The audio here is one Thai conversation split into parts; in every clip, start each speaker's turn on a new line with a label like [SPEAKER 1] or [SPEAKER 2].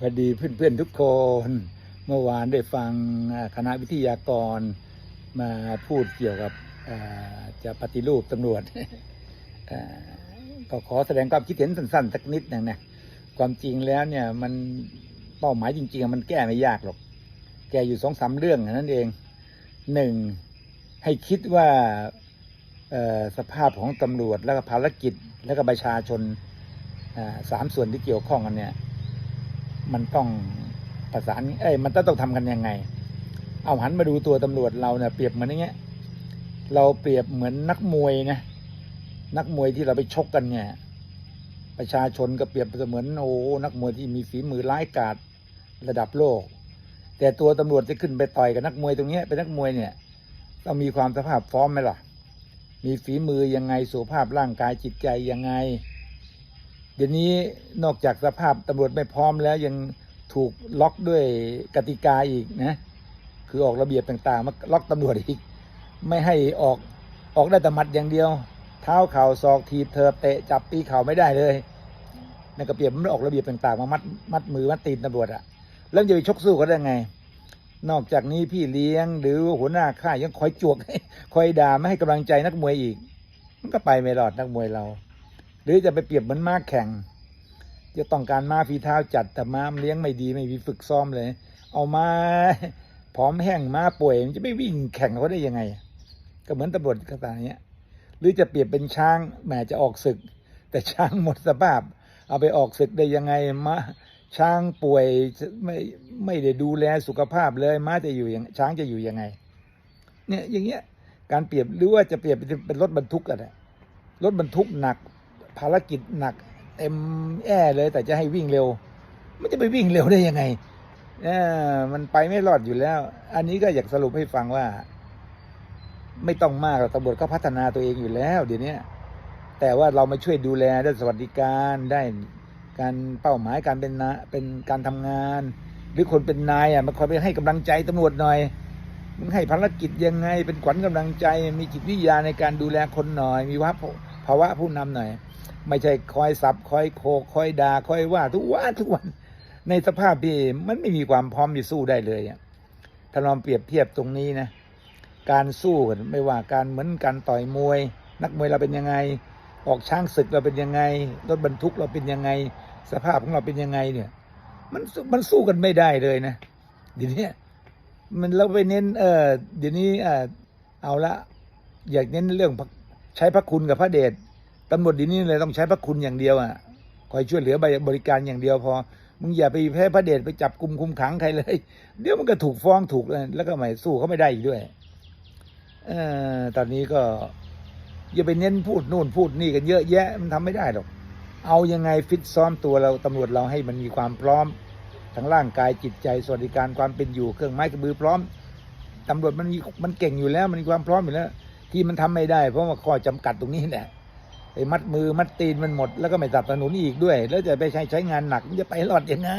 [SPEAKER 1] พอดีเพื่อนๆทุกคน เมื่อวานได้ฟังคณะวิทยากรมาพูดเกี่ยวกับจะปฏิรูปตำรวจก็ขอแสดงความคิดเห็นสั้นๆสักนิดหนึ่งนะความจริงแล้วเนี่ยมันเป้าหมายจริงๆมันแก้ไม่ยากหรอก แก้อยู่สองสามเรื่องนั่นเองหนึ่งให้คิดว่าสภาพของตำรวจแล้วก็ภารกิจแล้วก็ประชาชนสามส่วนที่เกี่ยวข้องกันเนี่ย มันต้องประสานเอ้ยมันต้องต้องทำกันยังไง เอาหันมาดูตัวตำรวจเราเนี่ยเปรียบเหมือนอย่างเงี้ย เราเปรียบเหมือนนักมวยนะนักมวยที่เราไปชกกันเนี่ย ประชาชนก็เปรียบเสมือนโอ้นักมวยที่มีฝีมือร้ายกาจระดับโลก แต่ตัวตำรวจจะขึ้นไปต่อยกับนักมวยตรงเนี้ยเป็นนักมวยเนี่ยต้องมีความสภาพพร้อมไหมล่ะ มีฝีมือยังไงสุภาพร่างกายจิตใจยังไง เดี๋ยวนี้นอกจากสภาพตำรวจไม่พร้อมแล้วยังถูกล็อกด้วยกติกาอีกนะ คือออกระเบียบต่างๆมาล็อกตำรวจอีก ไม่ให้ออกออกได้แต่หมัดอย่างเดียว เท้าเข่าศอกทีเธอเตะจับตีเข่าไม่ได้เลยนั่นก็เปรียบมันออกระเบียบต่างๆ มามัดมัดมือมัดตีนตำรวจอะแล้วจะไปชกสู้เขาได้ไง นอกจากนี้พี่เลี้ยงหรือหัวหน้าค่ายยังคอยจวกคอยด่าไม่ให้กำลังใจนักมวยอีก มันก็ไปไม่รอดนักมวยเรา หรือจะไปเปรียบเหมือนม้าแข่ง จะต้องการม้าฝีเท้าจัดแต่ม้ามันเลี้ยงไม่ดีไม่มีฝึกซ้อมเลย เอามาผอมแห้งม้าป่วยมันจะไม่วิ่งแข่งเขาได้ยังไง ก็เหมือนตำรวจก็ตางเนี้ย หรือจะเปรียบเป็นช้างแหมจะออกศึก แต่ช้างหมดสภาพ เอาไปออกศึกได้ยังไงม้าช้างป่วยไม่ไม่ได้ดูแลสุขภาพเลยม้าจะอยู่ยังช้างจะอยู่ยังไง เนี่ยอย่างเงี้ยการเปรียบหรือว่าจะเปรียบเป็นรถบรรทุกกันอะรถบรรทุกหนัก ภารกิจหนักเต็มแอ่เลย แต่จะให้วิ่งเร็วมันจะไปวิ่งเร็วได้ยังไงเออมันไปไม่รอดอยู่แล้ว อันนี้ก็อยากสรุปให้ฟังว่า ไม่ต้องมากตำรวจก็พัฒนาตัวเองอยู่แล้ว เดี๋ยวนี้แต่ว่าเรามาช่วยดูแลได้สวัสดิการได้การเป้าหมายการเป็นนะเป็นการทำงาน หรือคนเป็นนายอะมาคอยไปให้กำลังใจตำรวจหน่อยมึงให้ภารกิจยังไง เป็นขวัญกำลังใจ มีจิตวิทยาในการดูแลคนหน่อย มีภาภาวะผู้นำหน่อย ไม่ใช่คอยสับคอยโคคอยด่าคอยว่าทุกวันทุกวัน ในสภาพที่มันไม่มีความพร้อมที่สู้ได้เลยถ้าลองเปรียบเทียบตรงนี้นะ การสู้กันไม่ว่าการเหมือนการต่อยมวย นักมวยเราเป็นยังไง ออกช้างศึกเราเป็นยังไงรถบรรทุกเราเป็นยังไง สภาพของเราเป็นยังไงเนี่ย มันมันสู้กันไม่ได้เลยนะเดี๋ยวนี้มันเราไปเน้นเออเดี๋ยวนี้เออเอาละอยากเน้นเรื่องใช้พระคุณกับพระเดช ตำรวจดีนี้เลยต้องใช้พระคุณอย่างเดียวอะคอยช่วยเหลือบริการอย่างเดียวพอมึงอย่าไปแพ้พระเดชไปจับกลุ่มคุมขังใครเลย เดี๋ยวมันก็ถูกฟ้องถูกเลยแล้วก็ไม่สู้เขาไม่ได้อีกด้วยเออตอนนี้ก็อย่าไปเน้นพูดนู่นพูดนี่กันเยอะแยะมันทำไม่ได้หรอก เอายังไงฟิตซ้อมตัวเราตำรวจเราให้มันมีความพร้อมทั้งร่างกายจิตใจสวัสดิการความเป็นอยู่เครื่องไม้กระบือพร้อมตำรวจมันมีมันเก่งอยู่แล้ว มันมีความพร้อมอยู่แล้ว ที่มันทำไม่ได้ เพราะว่าข้อจำกัดตรงนี้แหละ ไอ้มัดมือมัดตีนมันหมด แล้วก็ไม่สนับสนุนอีกด้วย แล้วจะไปใช้ใช้งานหนักมันจะไปรอดยังไง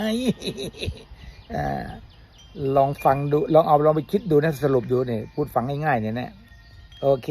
[SPEAKER 1] อลองฟังดู ลองเอาลองไปคิดดูนะสรุปดูเนี่ยพูดฟังง่ายๆเนี่ยนะโอเค